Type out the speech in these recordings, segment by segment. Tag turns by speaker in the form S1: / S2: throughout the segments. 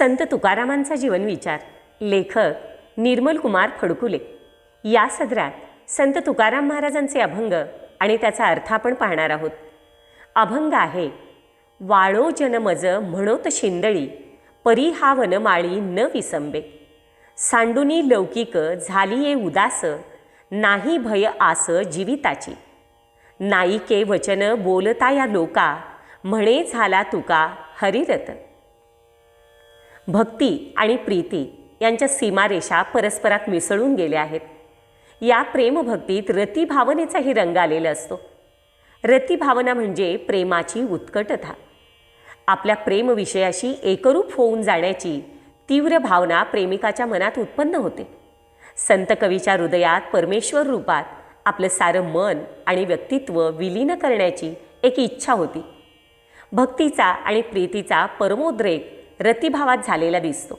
S1: संत तुकारामांचा जीवनविचार लेखक निर्मल कुमार फडकुले. या सदरात संत तुकाराम महाराजांचे अभंग आणि त्याचा अर्थ आपण पाहणार आहोत. अभंग आहे वाळो जनमज म्हणोत शिंदळी परी हा वनमाळी न विसंबे. सांडुनी लौकिक झाली ये उदास नाही भय आस जीविताची. नाईके वचन बोलता या लोका म्हणे झाला तुका हरिरथ. भक्ती आणि प्रीती यांच्या सीमारेषा परस्परात मिसळून गेल्या आहेत. या प्रेमभक्तीत रतिभावनेचाही रंग आलेला असतो. रतिभावना म्हणजे प्रेमाची उत्कटता. आपल्या प्रेमविषयाशी एकरूप होऊन जाण्याची तीव्र भावना प्रेमिकाच्या मनात उत्पन्न होते. संत कवीच्या हृदयात परमेश्वर रूपात आपलं सारं मन आणि व्यक्तित्व विलीन करण्याची एक इच्छा होती. भक्तीचा आणि प्रीतीचा परमोद्रेक रतिभावात झालेला दिसतो.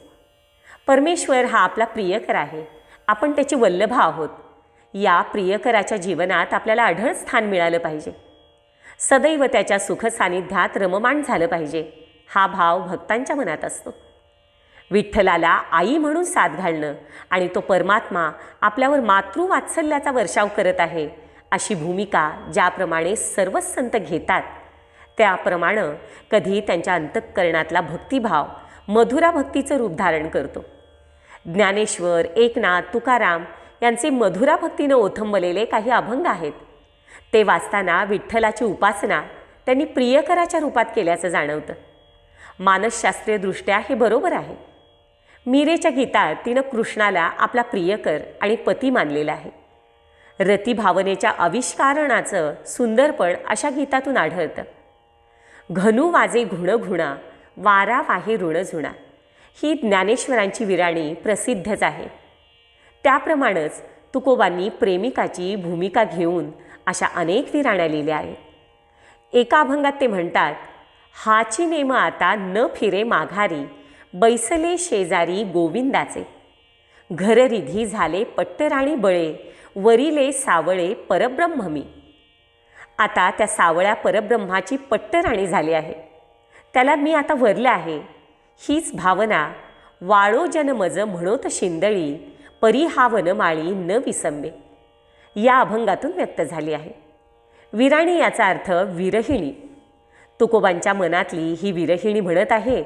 S1: परमेश्वर हा आपला प्रियकर आहे. आपण त्याचे वल्लभ आहोत. या प्रियकराच्या जीवनात आपल्याला आढळ स्थान मिळालं पाहिजे. सदैव त्याच्या सुख सानिध्यात रममाण झालं पाहिजे. हा भाव भक्तांच्या मनात असतो. विठ्ठलाला आई म्हणून साथ घालणं आणि तो परमात्मा आपल्यावर मातृवात्सल्याचा वर्षाव करत आहे अशी भूमिका ज्याप्रमाणे सर्वच संत घेतात. त्याप्रमाणे कधी त्यांच्या अंतःकरणातला भक्तिभाव मधुरा भक्तीचं रूप धारण करतो. ज्ञानेश्वर एकनाथ तुकाराम यांचे मधुरा भक्तीनं ओथंबलेले काही अभंग आहेत. ते वाचताना विठ्ठलाची उपासना त्यांनी प्रियकराच्या रूपात केल्याचं जाणवतं. मानसशास्त्रीयदृष्ट्या हे बरोबर आहे. मीरेच्या गीतात तिनं कृष्णाला आपला प्रियकर आणि पती मानलेला आहे. रतिभावनेच्या आविष्कारणाचं सुंदरपण अशा गीतातून आढळतं. घनू वाजे घुणघुणा वारा वाहे ऋणझुणा ही ज्ञानेश्वरांची विराणी प्रसिद्धच आहे. त्याप्रमाणेच तुकोबांनी प्रेमिकाची भूमिका घेऊन अशा अनेक विराण्या लिहिल्या आहेत. एका अभंगात ते म्हणतात हाची नेम आता न फिरे माघारी बैसले शेजारी गोविंदाचे. घररिधी झाले पट्टराणी बळे वरिले सावळे परब्रह्ममी. आता त्या सावळ्या परब्रह्माची पट्टराणी झाली आहे. त्याला मी आता वरलं आहे. हीच भावना वाळो जनमज म्हणोत शिंदळी परी हा वनमाळी न विसंबे. या अभंगातून व्यक्त झाली आहे. विराणी याचा अर्थ विरहिणी. तुकोबांच्या मनातली ही विरहिणी म्हणत आहे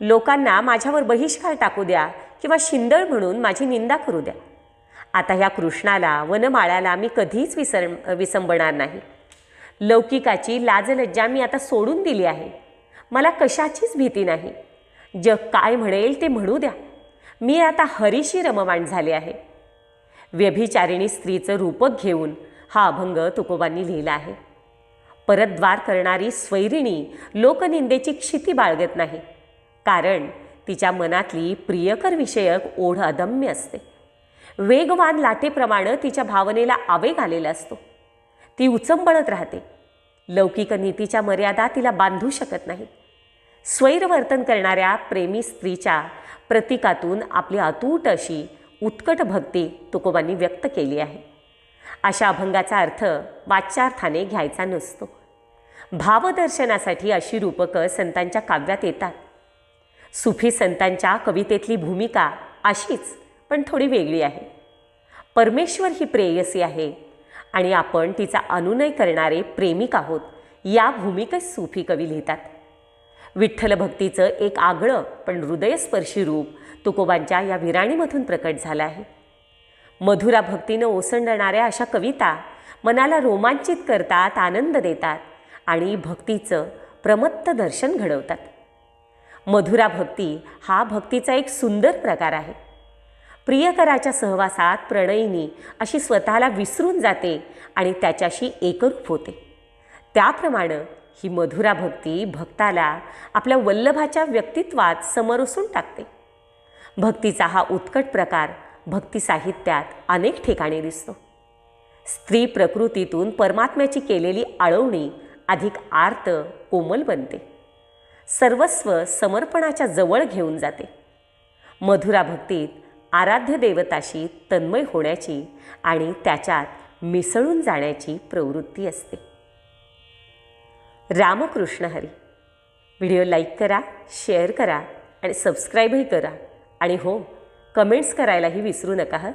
S1: लोकांना माझ्यावर बहिष्कार टाकू द्या किंवा शिंदळ म्हणून माझी निंदा करू द्या. आता ह्या कृष्णाला वनमाळ्याला मी कधीच विसर विसंबणार नाही. लौकिकाची लाजलज्जा मी आता सोडून दिली आहे. मला कशाचीच भीती नाही. जग काय म्हणेल ते म्हणू द्या. मी आता हरीशी रममाण झाले आहे. व्यभिचारिणी स्त्रीचं रूपक घेऊन हा अभंग तुकोबांनी लिहिला आहे. परतद्वार करणारी स्वैरिणी लोकनिंदेची क्षिती बाळगत नाही. कारण तिच्या मनातली प्रियकर विषयक ओढ अदम्य असते. वेगवान लाटेप्रमाणे तिच्या भावनेला आवेग आलेला असतो. ती उचंबळत राहते. लौकिक नीतीच्या मर्यादा तिला बांधू शकत नाही स्वैरवर्तन करणाऱ्या प्रेमी स्त्रीच्या प्रतीकातून आपली अतूट अशी उत्कट भक्ती तुकोबांनी व्यक्त केली आहे. अशा अभंगाचा अर्थ वाच्यार्थाने घ्यायचा नसतो. भावदर्शनासाठी अशी रूपकं संतांच्या काव्यात येतात. सुफी संतांच्या कवितेतली भूमिका अशीच पण थोडी वेगळी आहे. परमेश्वर ही प्रेयसी आहे आणि आपण तिचा अनुनय करणारे प्रेमिक आहोत. या भूमिकेत सुफी कवी लिहितात. विठ्ठल भक्तीचं एक आगळं पण हृदयस्पर्शी रूप तुकोबांच्या या विराणीमधून प्रकट झालं आहे. मधुरा भक्तीनं ओसंडणाऱ्या अशा कविता मनाला रोमांचित करतात आनंद देतात आणि भक्तीचं प्रमत्त दर्शन घडवतात. मधुरा भक्ती हा भक्तीचा एक सुंदर प्रकार आहे. प्रियकराच्या सहवासात प्रणयिनी अशी स्वतःला विसरून जाते आणि त्याच्याशी एकरूप होते. त्याप्रमाणे ही मधुरा भक्ती भक्ताला आपल्या वल्लभाच्या व्यक्तित्वात समरसून टाकते. भक्तीचा हा उत्कट प्रकार भक्ती साहित्यात अनेक ठिकाणी दिसतो. स्त्री प्रकृतीतून परमात्म्याची केलेली आळवणी अधिक आर्त कोमल बनते. सर्वस्व समर्पणाच्या जवळ घेऊन जाते. मधुरा भक्तीत आराध्य देवताशी तन्मय होण्याची आणि त्याच्यात मिसळून जाण्याची प्रवृत्ती असते. रामकृष्ण हरी. व्हिडिओ लाईक करा शेअर करा आणि सबस्क्राईबही करा. आणि हो कमेंट्स करायलाही विसरू नका हं?